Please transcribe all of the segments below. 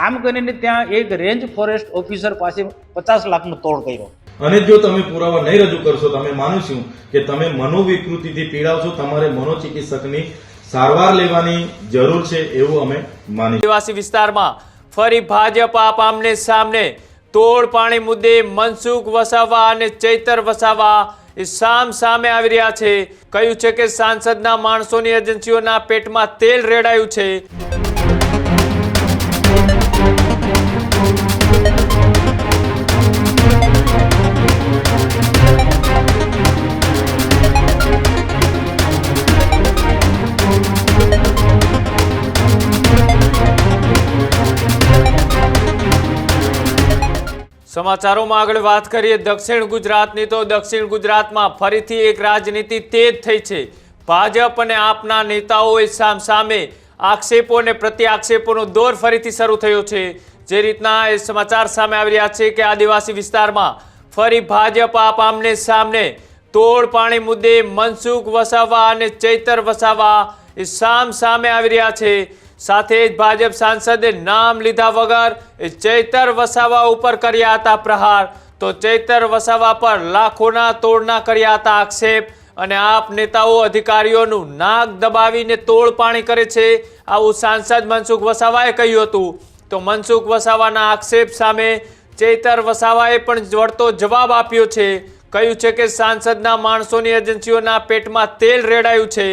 આમ કરીને ત્યાં એક રેન્જ ફોરેસ્ટ ઓફિસર પાસે પચાસ લાખનો તોડ કર્યો. અને જો તમે પુરાવા નહીં રજૂ કરશો તમે માનીશું કે તમે મનોવિકૃતિથી પીડાવ છો તમારે મનોચિકિત્સકની સારવાર લેવાની જરૂર છે એવું અમે માની આદિવાસી વિસ્તારમાં ફરી ભાજપ આપ આમને સામને તોડ પાણી મુદ્દે મનસુખ વસાવા અને ચૈતર વસાવા એ સામ સામે આવી રહ્યા છે. કહ્યું છે કે સાંસદના માણસોની એજન્સીઓના પેટમાં તેલ રેડાયું છે. સમાચારોમાં આગળ વાત કરીએ. દક્ષિણ ગુજરાતની તો દક્ષિણ ગુજરાતમાં ફરીથી એક રાજનીતિ તેજ થઈ છે. ભાજપ અને આપના નેતાઓએ સામ સામે આક્ષેપો અને પ્રત્યાક્ષેપોનો દોર ફરીથી શરૂ થયો છે. જે રીતના એ સમાચાર સામે આવી રહ્યા છે કે આદિવાસી વિસ્તારમાં ફરી ભાજપ આપ આમને સામને તોડ પાણી મુદ્દે મનસુખ વસાવા અને ચૈતર વસાવા એ સામ સામે આવી રહ્યા છે. સાથે જ ભાજપ સાંસદે નામ લીધા વગર ચૈતર વસાવા ઉપર કર્યા હતા પ્રહાર. તો ચૈતર વસાવા પર લાખોના તોડના કર્યા હતા આક્ષેપ અને આપ નેતાઓ અધિકારીઓનું નાક દબાવીને તોડ પાણી કરે છે આવું સાંસદ મનસુખ વસાવાએ કહ્યું હતું. તો મનસુખ વસાવાના આક્ષેપ સામે ચૈતર વસાવાએ પણ વળતો જવાબ આપ્યો છે. કહ્યું છે કે સાંસદના માણસોની એજન્સીઓના પેટમાં તેલ રેડાયું છે.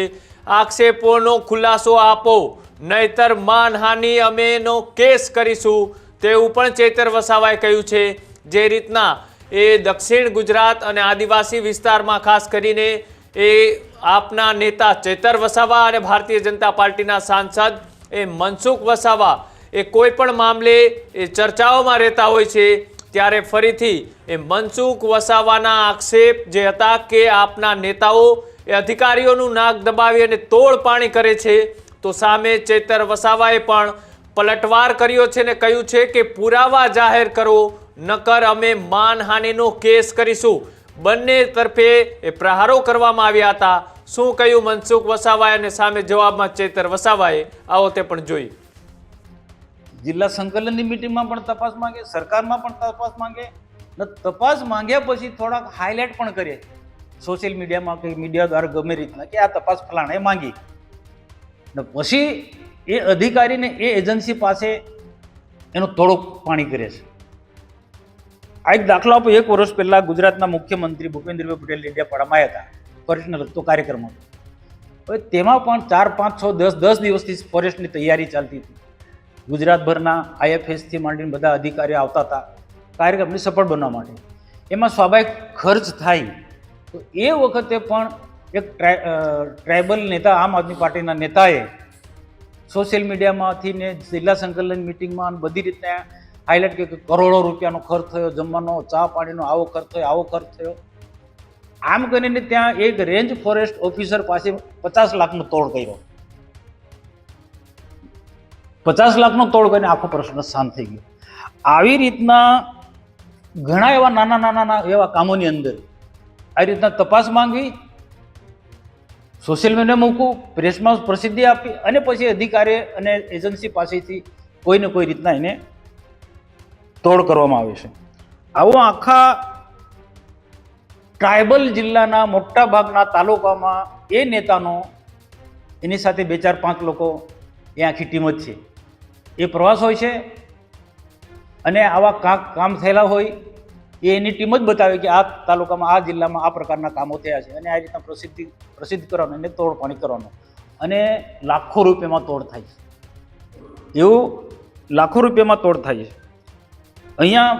આક્ષેપોનો ખુલાસો આપો. નહીતર માનહાનિ અમે એનો કેસ કરીશું, તેવું પણ ચેતર વસાવાએ કહ્યું છે. જે રીતના એ દક્ષિણ ગુજરાત અને આદિવાસી વિસ્તારમાં ખાસ કરીને એ આપના નેતા ચેતર વસાવા અને ભારતીય જનતા પાર્ટીના સાંસદ એ મનસુખ વસાવા એ કોઈ પણ મામલે એ ચર્ચાઓમાં રહેતા હોય છે, ત્યારે ફરીથી એ મનસુખ વસાવાના આક્ષેપ જે હતા કે આપના નેતાઓ એ અધિકારીઓનું નાક દબાવી અને તોડ પાણી કરે છે તો સામે ચેતર વસાવાએ પણ પલટવાર કર્યો છે ને કહ્યું છે કે પુરાવા જાહેર કરો, નકર અમે માનહાનિનો કેસ કરીશું. બંને તરફે એ પ્રહારો કરવામાં આવ્યા હતા. શું કહ્યું મનસુખ વસાવાએ અને સામે જવાબમાં ચેતર વસાવાએ? આવો તે પણ જોઈ જિલ્લા સંકલનની મિટિંગમાં પણ તપાસ માંગે, સરકારમાં પણ તપાસ માંગે, ને તપાસ માંગ્યા પછી થોડાક હાઇલાઇટ પણ કરીએ સોશિયલ મીડિયામાં કે મીડિયા દ્વારા ગમે રીતના કે આ તપાસ ફલાણે માંગી. ને પછી એ અધિકારીને એ એજન્સી પાસે એનું થોડુંક પાણી કરે છે. આ એક દાખલો આપો, એક વર્ષ પહેલાં ગુજરાતના મુખ્યમંત્રી ભૂપેન્દ્રભાઈ પટેલ ડેડિયાપાડામાં આવ્યા હતા, ફોરેસ્ટને લગતો કાર્યક્રમ હતો હવે તેમાં પણ ચાર, પાંચ, છ, દસ દસ દિવસથી ફોરેસ્ટની તૈયારી ચાલતી હતી. ગુજરાતભરના આઈએફએસથી માંડીને બધા અધિકારીઓ આવતા હતા, કાર્યક્રમને સફળ બનવા માટે. એમાં સ્વાભાવિક ખર્ચ થાય. તો એ વખતે પણ એક ટ્રાઇબલ નેતા, આમ આદમી પાર્ટીના નેતાએ સોશિયલ મીડિયામાંથી ને જિલ્લા સંકલન મિટિંગમાં બધી રીતના હાઇલાઇટ કે કરોડો રૂપિયાનો ખર્ચ થયો, જમવાનો, ચા પાણીનો આવો ખર્ચ થયો આવો ખર્ચ થયો. આમ કરીને ત્યાં એક રેન્જ ફોરેસ્ટ ઓફિસર પાસે પચાસ લાખનો તોડ કર્યો. પચાસ લાખનો તોડ કરીને આખો પ્રશ્ન શાંત થઈ ગયો. આવી રીતના ઘણા એવા નાના નાના નાના એવા કામોની અંદર આવી રીતના તપાસ માંગવી સોશિયલ મીડિયા મૂકવું પ્રેસમાં પ્રસિદ્ધિ આપી અને પછી અધિકારી અને એજન્સી પાસેથી કોઈને કોઈ રીતના એને તોડ કરવામાં આવે છે. આવો આખા ટ્રાઇબલ જિલ્લાના મોટા ભાગના તાલુકામાં એ નેતાનો એની સાથે બે ચાર પાંચ લોકો એ આખી ટીમ જ છે. એ પ્રવાસ હોય છે અને આવા કાંક કામ થયેલા હોય એ એની ટીમ જ બતાવે કે આ તાલુકામાં, આ જિલ્લામાં આ પ્રકારના કામો થયા છે અને આ રીતના પ્રસિદ્ધિ, પ્રસિદ્ધ કરવાનું એને તોડ કરવાનું. અને લાખો રૂપિયામાં તોડ થાય છે. એવું લાખો રૂપિયામાં તોડ થાય છે. અહીંયા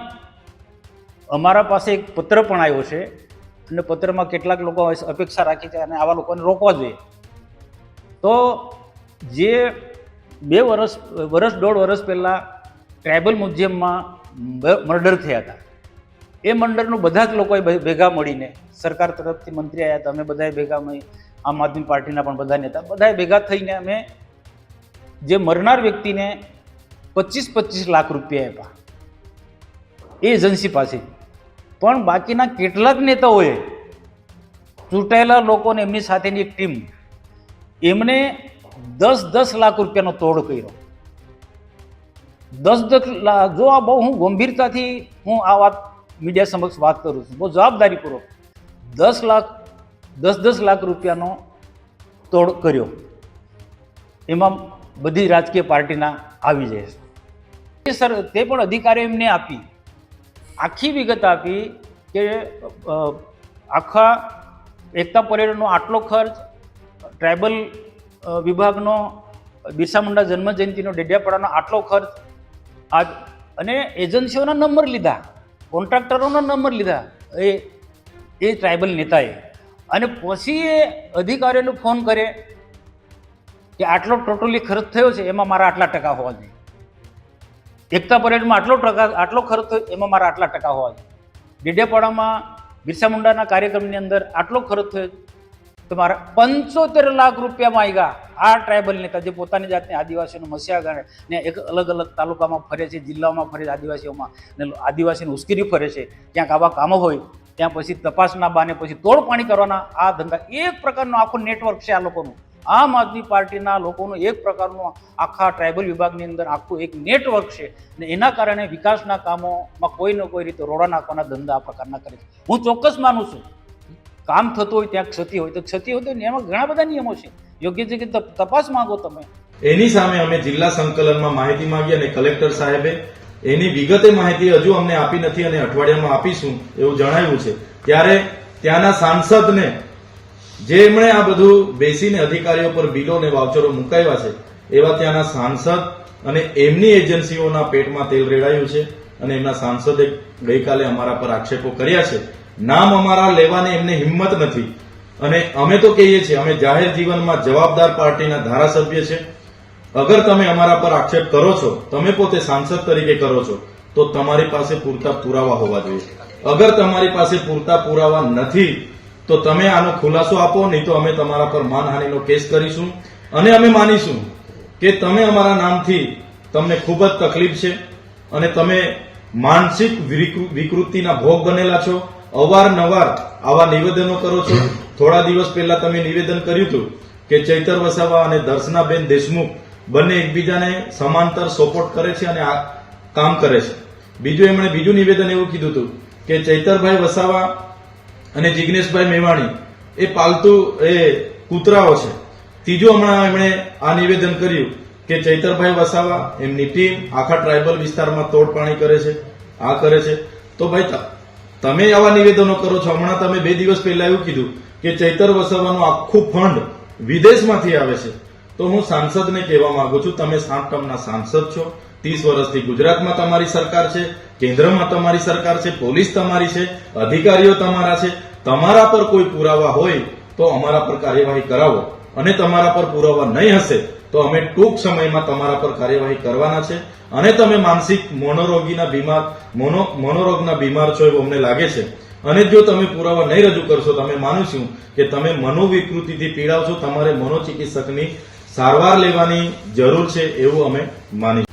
અમારા પાસે એક પત્ર પણ આવ્યો છે અને પત્રમાં કેટલાક લોકો અપેક્ષા રાખી છે અને આવા લોકોને રોકવા જોઈએ. તો જે બે વર્ષ વર્ષ દોઢ વર્ષ પહેલાં ટ્રાઇબલ મ્યુઝિયમમાં મર્ડર થયા હતા. એ મંડળનું બધા જ લોકોએ ભેગા મળીને, સરકાર તરફથી મંત્રી આવ્યા હતા, અમે બધાએ ભેગા મળી, આમ આદમી પાર્ટીના પણ બધા નેતા, બધાએ ભેગા થઈને અમે જે મરનાર વ્યક્તિને પચીસ પચીસ લાખ રૂપિયા આપ્યા. એ એજન્સી પાસે. પણ બાકીના કેટલાક નેતાઓએ ચૂંટાયેલા લોકોને એમની સાથેની એક ટીમ, એમને દસ દસ લાખ રૂપિયાનો તોડ કર્યો. દસ દસ લાખ જો આ બહુ, હું ગંભીરતાથી હું આ વાત મીડિયા સમક્ષ વાત કરું છું. બહુ જવાબદારીપૂર્વક. દસ લાખ, દસ દસ લાખ રૂપિયાનો તોડ કર્યો. એમાં બધી રાજકીય પાર્ટીના આવી જાય છે. સર, તે પણ અધિકારીઓ એમને આપી. આખી વિગત આપી કે આખા એકતા પરેડનો આટલો ખર્ચ, ટ્રાઇબલ વિભાગનો બિરસા મુંડા જન્મજયંતિનો, ડેડિયાપાડાનો આટલો ખર્ચ આ અને એજન્સીઓના નંબર લીધા. કોન્ટ્રાક્ટરોના નંબર લીધા. એ એ ટ્રાઇબલ નેતાએ. અને પછી એ અધિકારીઓને ફોન કરે કે આટલો ટોટલી ખર્ચ થયો છે, એમાં મારા આટલા ટકા હોવા જોઈએ. એકતા પરેડમાં આટલો ટકા, આટલો ખર્ચ થયો, એમાં મારા આટલા ટકા હોવા જોઈએ. ડેડિયાપાડામાં બિરસા મુંડાના કાર્યક્રમની અંદર આટલો ખર્ચ થયો તો મારા પંચોતેર લાખ રૂપિયામાં આવ્યા આ ટ્રાઇબલ નેતા જે પોતાની જાતને આદિવાસીઓનું મસ્યા ને એક અલગ અલગ તાલુકામાં ફરે છે જિલ્લામાં ફરે છે, આદિવાસીઓમાં. ને આદિવાસીને ઉશ્કેરી ફરે છે. ક્યાંક આવા કામો હોય, ત્યાં પછી તપાસના બાને પછી તોડ પાણી કરવાના આ ધંધા એક પ્રકારનો આખો નેટવર્ક છે આ લોકોનું. આમ આદમી પાર્ટીના લોકોનું એક પ્રકારનું આખા ટ્રાઇબલ વિભાગની અંદર આખું એક નેટવર્ક છે. ને એના કારણે વિકાસના કામોમાં કોઈ ને કોઈ રીતે રોડા નાખવાના ધંધા આ પ્રકારના કરે છે. હું ચોક્કસ માનું છું કામ થતું હોય ત્યાં ક્ષતિ હોય તો ક્ષતિ હોય તો એમાં ઘણા બધા નિયમો છે. યોગ્ય કે તપાસ માંગો તમે. એની સામે અમે જિલ્લા સંકલનમાં માહિતી માંગી અને કલેક્ટર સાહેબે એની વિગતે માહિતી હજુ અમને આપી નથી અને અઠવાડિયામાં આપીશું એવું જણાવ્યું છે. ત્યારે ત્યાંના સાંસદને, જે એમણે આ બધું બેસીને અધિકારીઓ પર બિલો અને વાઉચરો મુકાવ્યા છે, એવા ત્યાંના સાંસદ અને એમની એજન્સીઓના પેટમાં તેલ રેડાયું છે અને એમના સાંસદે ગઈકાલે અમારા પર આક્ષેપો કર્યા છે. નામ અમારા લેવાની એમને હિંમત નથી. અને અમે તો કહીએ છીએ, અમે જાહેર જીવનમાં જવાબદાર પાર્ટીના ધારાસભ્ય છે. અગર તમે અમારા પર આક્ષેપ કરો છો, તમે પોતે સાંસદ તરીકે કરો છો, તો તમારી પાસે પૂરતા પુરાવા હોવા જોઈએ. અગર તમારી પાસે પૂરતા પુરાવા નથી, તો તમે આનો ખુલાસો આપો, નહીં તો અમે તમારા પર માનહાનિનો કેસ કરીશું. અને અમે માનીશું કે તમે અમારા નામથી તમને ખૂબ જ તકલીફ છે અને તમે માનસિક વિકૃ- વિકૃતિના ભોગ બનેલા છો. અવારનવાર આવા નિવેદનો કરો છો. થોડા દિવસ પહેલા તમે નિવેદન કર્યું હતું કે ચૈતર વસાવા અને દર્શનાબેન દેશમુખ બંને એકબીજાને સમાંતર સપોર્ટ કરે છે અને આ કામ કરે છે. બીજું એમણે બીજું નિવેદન એવું કીધું હતું કે ચૈતરભાઈ વસાવા અને જિગ્નેશભાઈ મેવાણી એ પાલતુ, એ કૂતરાઓ છે. ત્રીજું હમણાં એમણે આ નિવેદન કર્યું કે ચૈતરભાઈ વસાવા એમની ટીમ આખા ટ્રાઇબલ વિસ્તારમાં તોડપાણી કરે છે, આ કરે છે. તો ભાઈ તમે આવા નિવેદનો કરો છો. હમણાં તમે બે દિવસ પહેલા એવું કીધું કે ચૈતર વસાવાનું આખું ફંડ વિદેશમાંથી આવે છે. તો હું સાંસદને કહેવા માંગુ છું, તમે સાત સાંસદ છો. ત્રીસ વર્ષથી ગુજરાતમાં તમારી સરકાર છે, કેન્દ્રમાં તમારી સરકાર છે, પોલીસ તમારી છે, અધિકારીઓ તમારા છે. તમારા પર કોઈ પુરાવા હોય તો અમારા પર કાર્યવાહી કરાવો અને તમારા પર પુરાવા નહીં હશે તો અમે ટૂંક સમયમાં તમારા પર કાર્યવાહી કરવાના છે અને તમે માનસિક મોનોરોગીના બીમાર, મોનો, મોનોરોગના બીમાર છો એવું અમને લાગે છે. અને જો તમે પુરાવા નહીં રજૂ કરશો તમે માનીશું કે તમે મનોવિકૃતિથી પીડાવ છો, તમારે મનોચિકિત્સકની સારવાર લેવાની જરૂર છે એવું અમે માનીશું.